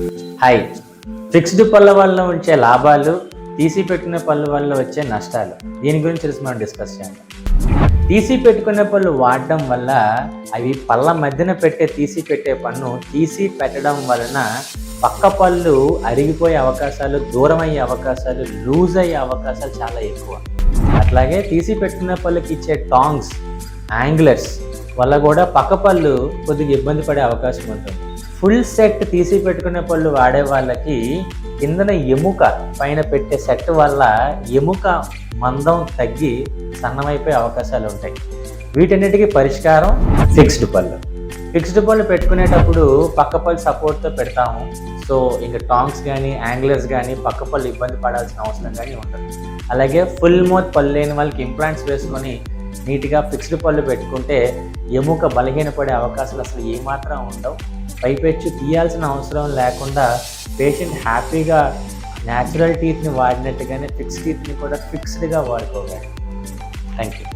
Hi fixed పళ్ళ వల్ల వచ్చే లాభాలు తీసి పెట్టిన పళ్ళ వల్ల వచ్చే నష్టాలు. దీని గురించి తెలిసి మనం డిస్కస్ చేయండి తీసి పెట్టుకునే పళ్ళు వాడడం వల్ల అవి పళ్ళ మధ్యన పెట్టే తీసి పెట్టే పన్ను తీసి పెట్టడం వలన పక్క పళ్ళు అరిగిపోయే అవకాశాలు దూరం అయ్యే అవకాశాలు లూజ్ అయ్యే అవకాశాలు చాలా ఎక్కువ. అట్లాగే తీసి పెట్టుకునే పళ్ళకి ఇచ్చే టాంగ్స్ యాంగ్లర్స్ వల్ల కూడా పక్క పళ్ళు కొద్దిగా ఇబ్బంది పడే అవకాశం ఉంటుంది. ఫుల్ సెట్ తీసి పెట్టుకునే పళ్ళు వాడే వాళ్ళకి కిందన ఎముక పైన పెట్టే సెట్ వల్ల ఎముక మందం తగ్గి సన్నమైపోయే అవకాశాలు ఉంటాయి. వీటన్నిటికీ పరిష్కారం ఫిక్స్డ్ పళ్ళు. ఫిక్స్డ్ పళ్ళు పెట్టుకునేటప్పుడు పక్క పళ్ళు సపోర్ట్తో పెడతాము. సో ఇంకా టాంగ్స్ కానీ యాంగ్లర్స్ కానీ పక్క పళ్ళు ఇబ్బంది పడాల్సిన అవసరం కానీ ఉంటుంది అలాగే ఫుల్ మౌత్ పళ్ళు లేని వాళ్ళకి ఇంప్లాంట్స్ వేసుకొని నీట్గా ఫిక్స్డ్ పళ్ళు పెట్టుకుంటే ఎముక బలహీనపడే అవకాశాలు అసలు ఏమాత్రం ఉండవు. పైపెచ్చు తీయాల్సిన అవసరం లేకుండా పేషెంట్ హ్యాపీగా న్యాచురల్ టీత్ని వాడినట్టుగానే ఫిక్స్ టీత్ని కూడా ఫిక్స్డ్గా వాడుకోవాలి. Thank you